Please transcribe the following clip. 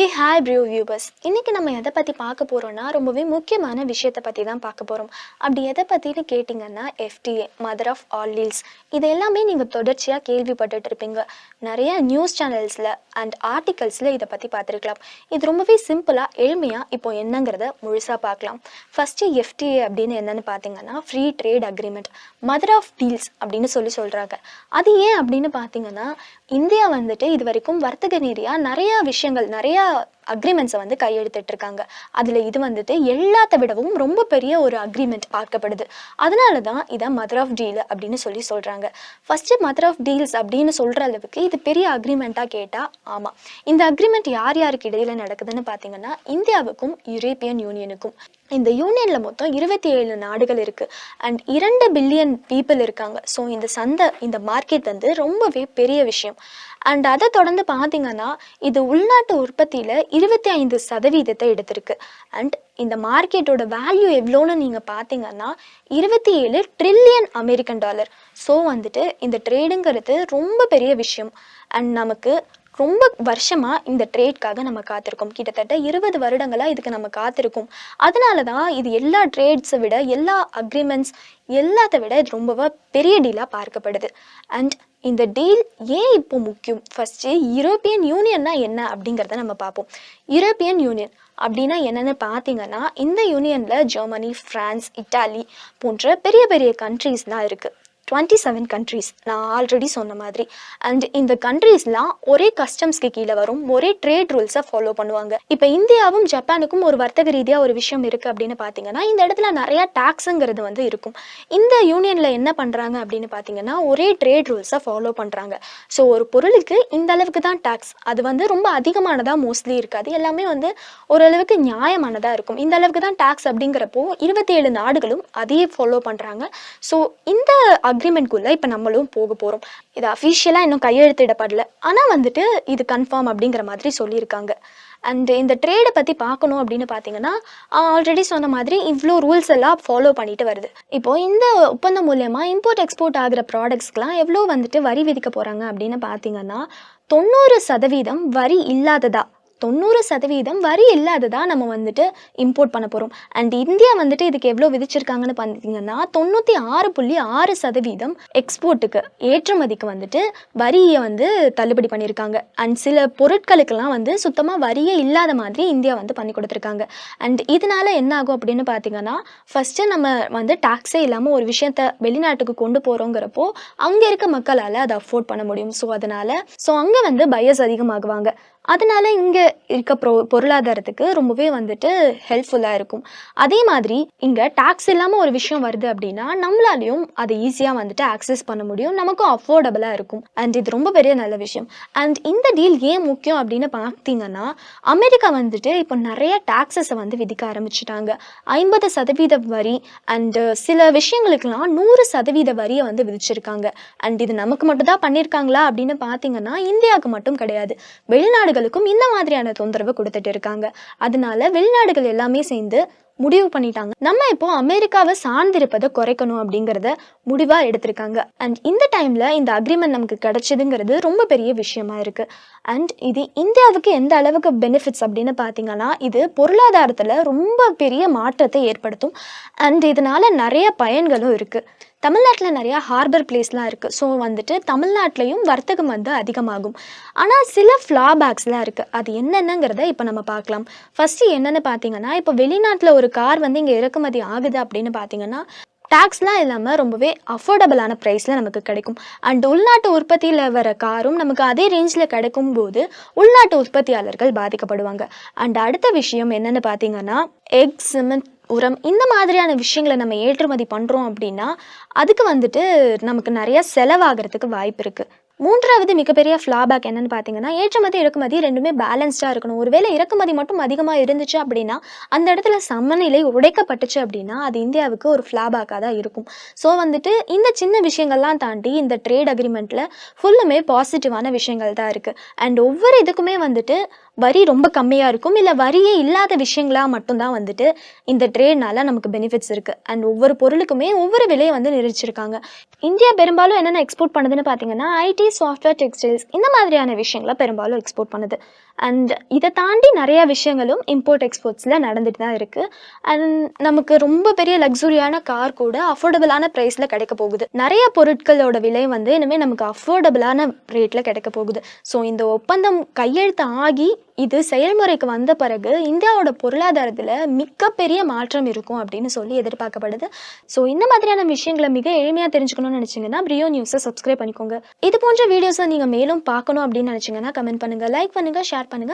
Hey hi ப்ரியூ viewers இன்றைக்கி நம்ம எதை பற்றி பார்க்க போகிறோம்னா ரொம்பவே முக்கியமான விஷயத்தை பற்றி தான் பார்க்க போகிறோம் அப்படி எதை பற்றின்னு கேட்டிங்கன்னா FTA mother of all deals இது எல்லாமே நீங்கள் தொடர்ச்சியாக கேள்விப்பட்டுட்டு இருப்பீங்க. நிறைய நியூஸ் சேனல்ஸில் அண்ட் ஆர்டிகல்ஸில் இதை பற்றி பார்த்துருக்கலாம். இது ரொம்பவே சிம்பிளாக எளிமையாக இப்போ என்னங்கிறத முழுசாக பார்க்கலாம். ஃபஸ்ட்டு எஃப்டிஏ அப்படின்னு என்னென்னு பார்த்தீங்கன்னா free trade agreement mother of deals அப்படின்னு சொல்லி சொல்கிறாங்க அது ஏன் அப்படின்னு பார்த்தீங்கன்னா இந்தியா வந்துட்டு இது வரைக்கும் வர்த்தக நேரியாக நிறையா விஷயங்கள் நிறையா が அக்ரிமெண்ட்ஸை வந்து கையெழுத்திட்டு இருக்காங்க அதில் இது வந்துட்டு எல்லாத்த விடவும் ரொம்ப பெரிய ஒரு அக்ரிமெண்ட் பார்க்கப்படுது. அதனால தான் இதை மதர் ஆஃப் டீல் அப்படின்னு சொல்லி சொல்கிறாங்க ஃபஸ்ட்டு மதர் ஆஃப் டீல்ஸ் அப்படின்னு சொல்கிற அளவுக்கு இது பெரிய அக்ரிமெண்ட்டாக கேட்டால் ஆமாம் இந்த அக்ரிமெண்ட் யார் யாருக்கு இடையில் நடக்குதுன்னு பார்த்தீங்கன்னா இந்தியாவுக்கும் யூரோப்பியன் யூனியனுக்கும் இந்த யூனியனில் மொத்தம் இருபத்தி ஏழு நாடுகள் இருக்குது அண்ட் இரண்டு பில்லியன் பீப்புள் இருக்காங்க. ஸோ இந்த சந்தை இந்த மார்க்கெட் வந்து ரொம்பவே பெரிய விஷயம். அண்ட் அதை தொடர்ந்து பார்த்தீங்கன்னா இது உள்நாட்டு உற்பத்தியில் இருபத்தி ஐந்து சதவீதத்தை எடுத்திருக்கு. அண்ட் இந்த மார்க்கெட்டோட வேல்யூ எவ்வளோன்னு நீங்கள் பார்த்தீங்கன்னா இருபத்தி ஏழு ட்ரில்லியன் அமெரிக்கன் டாலர் ஸோ வந்துட்டு இந்த ட்ரேடுங்கிறது ரொம்ப பெரிய விஷயம். அண்ட் நமக்கு ரொம்ப வருஷமாக இந்த ட்ரேட்காக நம்ம காத்திருக்கோம். கிட்டத்தட்ட இருபது வருடங்களாக இதுக்கு நம்ம காத்திருக்கோம். அதனால தான் இது எல்லா ட்ரேட்ஸை விட எல்லா அக்ரிமெண்ட்ஸ் எல்லாத்த விட இது ரொம்பவே பெரிய டீலாக பார்க்கப்படுது. அண்ட் இந்த டீல் ஏன் இப்போ முக்கியம்? ஃபஸ்ட்டு யூரோப்பியன் யூனியன்னா என்ன அப்படிங்கிறத நம்ம பார்ப்போம். யூரோப்பியன் யூனியன் அப்படின்னா என்னென்னு பார்த்தீங்கன்னா இந்த யூனியனில் ஜெர்மனி ஃப்ரான்ஸ் இட்டாலி போன்ற பெரிய பெரிய கண்ட்ரீஸ்லாம் இருக்குது டுவெண்ட்டி செவன் கண்ட்ரீஸ் நான் ஆல்ரெடி சொன்ன மாதிரி. அண்ட் இந்த கண்ட்ரீஸ்லாம் ஒரே கஸ்டம்ஸ்க்கு கீழே வரும் ஒரே ட்ரேட் ரூல்ஸை ஃபாலோ பண்ணுவாங்க. இப்போ இந்தியாவும் ஜப்பானுக்கும் ஒரு வர்த்தக ரீதியாக ஒரு விஷயம் இருக்குது அப்படின்னு பார்த்தீங்கன்னா இந்த இடத்துல நிறையா டேக்ஸுங்கிறது வந்து இருக்கும். இந்த யூனியனில் என்ன பண்ணுறாங்க அப்படின்னு பார்த்தீங்கன்னா ஒரே ட்ரேட் ரூல்ஸை ஃபாலோ பண்ணுறாங்க ஸோ ஒரு பொருளுக்கு இந்த அளவுக்கு தான் டேக்ஸ் அது வந்து ரொம்ப அதிகமானதாக மோஸ்ட்லி இருக்காது எல்லாமே வந்து ஓரளவுக்கு நியாயமானதாக இருக்கும். இந்த அளவுக்கு தான் டேக்ஸ் அப்படிங்கிறப்போ இருபத்தி ஏழு நாடுகளும் அதையே ஃபாலோ பண்ணுறாங்க ஸோ இந்த அக்ரிமெண்ட்குள்ளே இப்போ நம்மளும் போக போகிறோம் இது அஃபிஷியலாக இன்னும் கையெழுத்திடப்படல. ஆனால் வந்துட்டு இது கன்ஃபார்ம் அப்படிங்கிற மாதிரி சொல்லியிருக்காங்க. அண்ட் இந்த ட்ரேடை பற்றி பார்க்கணும் அப்படின்னு பார்த்தீங்கன்னா ஆல்ரெடி சொன்ன மாதிரி இவ்வளோ ரூல்ஸ் எல்லாம் ஃபாலோ பண்ணிட்டு வருது. இப்போ இந்த ஒப்பந்தம் மூலயமா இம்போர்ட் எக்ஸ்போர்ட் ஆகிற ப்ராடக்ட்ஸ்க்கெலாம் எவ்வளோ வந்துட்டு வரி விதிக்க போகிறாங்க அப்படின்னு பார்த்தீங்கன்னா தொண்ணூறு சதவீதம் வரி இல்லாததா. தொண்ணூறு சதவீதம் வரி இல்லாததாக நம்ம வந்துட்டு இம்போர்ட் பண்ண போகிறோம் அண்ட் இந்தியா வந்துட்டு இதுக்கு எவ்வளோ விதிச்சிருக்காங்கன்னு பார்த்தீங்கன்னா தொண்ணூற்றி ஆறு புள்ளி ஆறு சதவீதம் எக்ஸ்போர்ட்டுக்கு ஏற்றுமதிக்கு வந்துட்டு வரியை வந்து தள்ளுபடி பண்ணியிருக்காங்க அண்ட் சில பொருட்களுக்கெல்லாம் வந்து சுத்தமாக வரியே இல்லாத மாதிரி இந்தியா வந்து பண்ணி கொடுத்துருக்காங்க. அண்ட் இதனால என்ன ஆகும் அப்படின்னு பார்த்தீங்கன்னா ஃபஸ்ட்டு நம்ம வந்து டாக்ஸே இல்லாமல் ஒரு விஷயத்த வெளிநாட்டுக்கு கொண்டு போகிறோங்கிறப்போ அங்கே இருக்க மக்களால் அதை அஃபோர்ட் பண்ண முடியும். ஸோ அதனால் ஸோ அங்கே வந்து பயஸ் அதிகமாகுவாங்க. அதனால இங்கே இருக்க பொ பொருளாதாரத்துக்கு ரொம்பவே வந்துட்டு ஹெல்ப்ஃபுல்லாக இருக்கும். அதே மாதிரி இங்கே டேக்ஸ் இல்லாமல் ஒரு விஷயம் வருது அப்படின்னா நம்மளாலையும் அதை ஈஸியாக வந்துட்டு ஆக்சஸ் பண்ண முடியும். நமக்கும் அஃபோர்டபுளாக இருக்கும். அண்ட் இது ரொம்ப பெரிய நல்ல விஷயம். அண்ட் இந்த டீல் ஏன் முக்கியம் அப்படின்னு பார்த்தீங்கன்னா அமெரிக்கா வந்துட்டு இப்போ நிறைய டேக்ஸஸை வந்து விதிக்க ஆரம்பிச்சிட்டாங்க. ஐம்பது சதவீத வரி அண்டு சில விஷயங்களுக்கெல்லாம் நூறு சதவீத வரியை வந்து விதிச்சிருக்காங்க. அண்ட் இது நமக்கு மட்டும் தான் பண்ணியிருக்காங்களா அப்படின்னு பார்த்தீங்கன்னா இந்தியாவுக்கு மட்டும் கிடையாது. வெளிநாடு வெளிநாடுகளுக்கும் இந்த மாதிரியான தொந்தரவு கொடுத்துட்டு இருக்காங்க. அதனால வெளிநாடுகள் எல்லாமே சேர்ந்து முடிவு பண்ணிட்டாங்க. நம்ம இப்போ அமெரிக்காவை சார்ந்திருப்பதை குறைக்கணும் அப்படிங்கிறத முடிவாக எடுத்திருக்காங்க. அண்ட் இந்த டைமில் இந்த அக்ரிமெண்ட் நமக்கு கிடைச்சதுங்கிறது ரொம்ப பெரிய விஷயமா இருக்கு. அண்ட் இது இந்தியாவுக்கு எந்த அளவுக்கு பெனிஃபிட்ஸ் அப்படின்னு பார்த்தீங்கன்னா இது பொருளாதாரத்தில் ரொம்ப பெரிய மாற்றத்தை ஏற்படுத்தும். அண்ட் இதனால நிறைய பயன்களும் இருக்குது தமிழ்நாட்டில் நிறையா ஹார்பர் பிளேஸ்லாம் இருக்குது ஸோ வந்துட்டு தமிழ்நாட்டிலையும் வர்த்தகம் வந்து அதிகமாகும். ஆனால் சில ஃப்ளாபேக்ஸ்லாம் இருக்குது அது என்னென்னங்கிறத இப்போ நம்ம பார்க்கலாம். ஃபஸ்ட்டு என்னென்னு பார்த்தீங்கன்னா இப்போ வெளிநாட்டில் ஒரு கார் வந்து இங்கே இறக்குமதி ஆகுது அப்படின்னு பார்த்தீங்கன்னா டேக்ஸ்லாம் இல்லாமல் ரொம்பவே அஃபோர்டபுளான ப்ரைஸில் நமக்கு கிடைக்கும். அண்ட் உள்நாட்டு உற்பத்தியில் வர காரும் நமக்கு அதே ரேஞ்சில் கிடைக்கும் போது உள்நாட்டு உற்பத்தியாளர்கள் பாதிக்கப்படுவாங்க. அண்ட் அடுத்த விஷயம் என்னென்னு பார்த்தீங்கன்னா எக் சிமெண்ட் உரம் இந்த மாதிரியான விஷயங்களை நம்ம ஏற்றுமதி பண்ணுறோம் அப்படின்னா அதுக்கு வந்துட்டு நமக்கு நிறையா செலவாகிறதுக்கு வாய்ப்பு இருக்குது மூன்றாவது மிகப்பெரிய ஃப்ளாபேக் என்னன்னு பார்த்தீங்கன்னா ஏற்றுமதி இறக்குமதி ரெண்டுமே பேலன்ஸ்டாக இருக்கணும். ஒருவேளை இறக்குமதி மட்டும் அதிகமாக இருந்துச்சு அப்படின்னா அந்த இடத்துல சமநிலை உடைக்கப்பட்டுச்சு அப்படின்னா அது இந்தியாவுக்கு ஒரு ஃப்ளாபேக்காக தான் இருக்கும். ஸோ வந்துட்டு இந்த சின்ன விஷயங்கள்லாம் தாண்டி இந்த ட்ரேட் அக்ரிமெண்ட்டில் ஃபுல்லுமே பாசிட்டிவான விஷயங்கள் தான் இருக்குது அண்ட் ஒவ்வொரு இதுக்குமே வந்துட்டு வரி ரொம்ப கம்மியாக இருக்கும். இல்லை வரியே இல்லாத விஷயங்களா மட்டும்தான் வந்துட்டு இந்த ட்ரேட்னால நமக்கு பெனிஃபிட்ஸ் இருக்குது அண்ட் ஒவ்வொரு பொருளுக்குமே ஒவ்வொரு விலையை வந்து நிர்ணயிச்சிருக்காங்க. இந்தியா பெரும்பாலும் என்னென்ன எக்ஸ்போர்ட் பண்ணுதுன்னு பார்த்தீங்கன்னா ஐடி சாஃப்ட்வேர் டெக்ஸ்டைல்ஸ் இந்த மாதிரியான விஷயங்களை பெரும்பாலும் எக்ஸ்போர்ட் பண்ணுது. அண்ட் இதை தாண்டி நிறையா விஷயங்களும் இம்போர்ட் எக்ஸ்போர்ட்ஸில் நடந்துட்டு தான் இருக்குது அண்ட் நமக்கு ரொம்ப பெரிய லக்ஸுரியான கார் கூட அஃபோர்டபுளான ப்ரைஸில் கிடைக்க போகுது. நிறைய பொருட்களோட விலை வந்து இனிமேல் நமக்கு அஃபோர்டபுளான ரேட்டில் கிடைக்க போகுது. ஸோ இந்த ஒப்பந்தம் கையெழுத்து ஆகி இது செயல்முறைக்கு வந்த பிறகு இந்தியாவோட பொருளாதாரத்தில் மிகப்பெரிய மாற்றம் இருக்கும் அப்படின்னு சொல்லி எதிர்பார்க்கப்படுது. ஸோ இந்த மாதிரியான விஷயங்களை மிக எளிமையாக தெரிஞ்சுக்கணும்னு நினச்சிங்கன்னா பிரியோ நியூஸை சப்ஸ்கிரைப் பண்ணிக்கோங்க. இது போன்ற வீடியோஸை நீங்கள் மேலும் பார்க்கணும் அப்படின்னு நினச்சிங்கன்னா கமெண்ட் பண்ணுங்கள் லைக் பண்ணுங்கள் ஷேர் பண்ணுங்கள்